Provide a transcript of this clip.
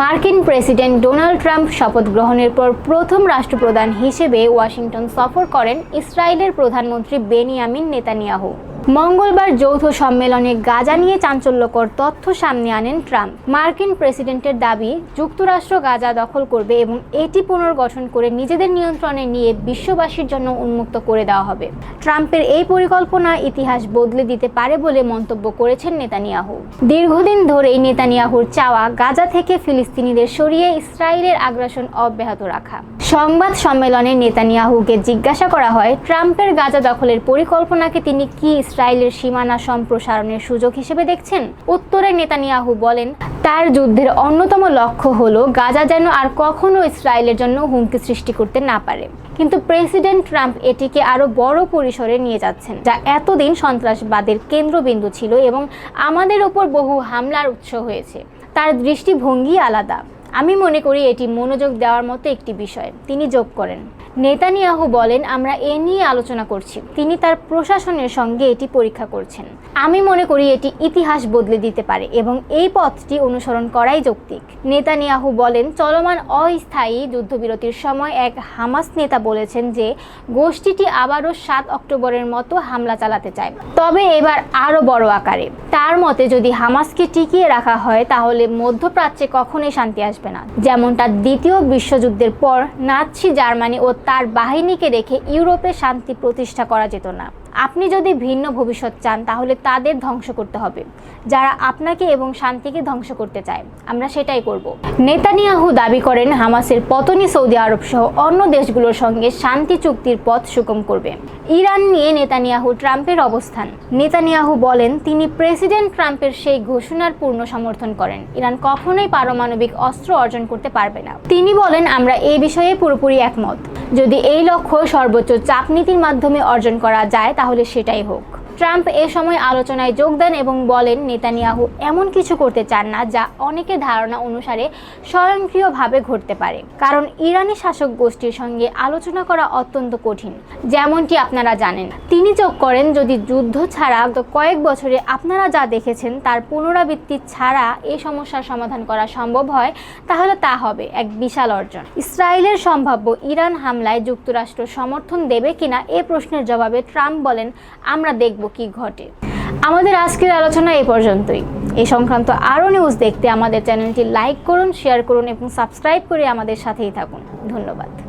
মার্কিন president Donald Trump শপথ গ্রহণের পর প্রথম রাষ্ট্রপ্রধান হিসেবে ওয়াশিংটন সফর করেন ইসরায়েলের প্রধানমন্ত্রী বেনিয়ামিন নেতানিয়াহু। মঙ্গলবার যৌথ সম্মেলনে গাজা নিয়ে চাঞ্চল্যকর তথ্য সামনে আনেন ট্রাম্প। মার্কিন প্রেসিডেন্টের দাবি, যুক্তরাষ্ট্র গাজা দখল করবে এবং এটি পুনর্গঠন করে নিজেদের নিয়ন্ত্রণে নিয়ে বিশ্ববাসীর জন্য উন্মুক্ত করে দেওয়া হবে। ট্রাম্পের এই পরিকল্পনা ইতিহাস বদলে দিতে পারে বলে মন্তব্য করেছেন নেতানিয়াহু। দীর্ঘদিন ধরেই নেতানিয়াহুর চাওয়া গাজা থেকে ফিলিস্তিনিদের সরিয়ে ইসরায়েলের আগ্রাসন অব্যাহত রাখা। সংবাদ সম্মেলনে নেতানিয়াহুকে জিজ্ঞাসা করা হয়, ট্রাম্পের গাজা দখলের পরিকল্পনাকে তিনি কি ইসরায়েলের সীমানা সম্প্রসারণের সুযোগ হিসেবে দেখছেন? উত্তরে নেতানিয়াহু বলেন, তার যুদ্ধের অন্যতম লক্ষ্য হল গাজা যেন আর কখনো ইসরায়েলের জন্য হুমকি সৃষ্টি করতে না পারে। কিন্তু প্রেসিডেন্ট ট্রাম্প এটিকে আরও বড় পরিসরে নিয়ে যাচ্ছেন, যা এতদিন সন্ত্রাসবাদের কেন্দ্রবিন্দু ছিল এবং আমাদের ওপর বহু হামলার উৎস হয়েছে। তার দৃষ্টিভঙ্গি আলাদা। আমি মনে করি এটি মনোযোগ দেওয়ার মতো একটি বিষয়। তিনি যোগ করেন। নেতানিয়াহু বলেন, আমরা এ নিয়ে আলোচনা করছি। তিনি তার প্রশাসনের সঙ্গে এটি পরীক্ষা করছেন। আমি মনে করি এটি ইতিহাস বদলে দিতে পারে এবং এই পথটি অনুসরণ করাই যৌক্তিক। নেতানিয়াহু বলেন, চলমান অস্থায়ী যুদ্ধবিরতির সময় এক হামাস নেতা বলেছেন যে, গোষ্ঠীটি আবারও সাত অক্টোবরের মতো হামলা চালাতে চায়। তবে এবার আরও বড় আকারে। তার মতে, যদি হামাসকে টিকিয়ে রাখা হয়, তাহলে মধ্যপ্রাচ্যে কখনোই শান্তি আসবে না। যেমনটা দ্বিতীয় বিশ্বযুদ্ধের পর নাৎসি জার্মানি ও তার বাহিনীকে রেখে ইউরোপে শান্তি প্রতিষ্ঠা করা যেত না। আপনি যদি ভিন্ন ভবিষ্যৎ চান, তাহলে তাদের ধ্বংস করতে হবে, যারা আপনাকে এবং শান্তিকে ধ্বংস করতে চায়। আমরা সেটাই করব। নেতানিয়াহু দাবি করেন, হামাসের পতনই সৌদি আরব সহ অন্য দেশগুলোর সঙ্গে শান্তি চুক্তির পথ সুগম করবে। ইরান নিয়ে নেতানিয়াহু ট্রাম্পের অবস্থান। নেতানিয়াহু বলেন, তিনি প্রেসিডেন্ট ট্রাম্পের সেই ঘোষণার পূর্ণ সমর্থন করেন। ইরান কখনোই পারমাণবিক অস্ত্র অর্জন করতে পারবে না। তিনি বলেন, আমরা এই বিষয়ে পুরোপুরি একমত। যদি এই লক্ষ্য সর্বোচ্চ চাপ নীতির মাধ্যমে অর্জন করা যায় তাহলে সেটাই হোক। ট্রাম্প এ সময় আলোচনায় যোগ দেন এবং বলেন, নেতানিয়াহু এমন কিছু করতে চান না যা অনেকের ধারণা অনুসারে স্বয়ংক্রিয়ভাবে ঘটতে পারে। কারণ ইরানি শাসক গোষ্ঠীর সঙ্গে আলোচনা করা অত্যন্ত কঠিন, যেমনটি আপনারা জানেন। তিনি যোগ করেন, যদি যুদ্ধ ছাড়া কয়েক বছরে আপনারা যা দেখেছেন তার পুনরাবৃত্তি ছাড়া এই সমস্যার সমাধান করা সম্ভব হয়, তাহলে তা হবে এক বিশাল অর্জন। ইসরায়েলের সম্ভাব্য ইরান হামলায় যুক্তরাষ্ট্র সমর্থন দেবে কিনা এ প্রশ্নের জবাবে ট্রাম্প বলেন, আমরা দেখব কি ঘটে। আমাদের আজকের আলোচনা এই পর্যন্তই। এই সংক্রান্ত আরও নিউজ দেখতে আমাদের চ্যানেলটি লাইক করুন শেয়ার করুন এবং সাবস্ক্রাইব করে আমাদের সাথেই থাকুন। ধন্যবাদ।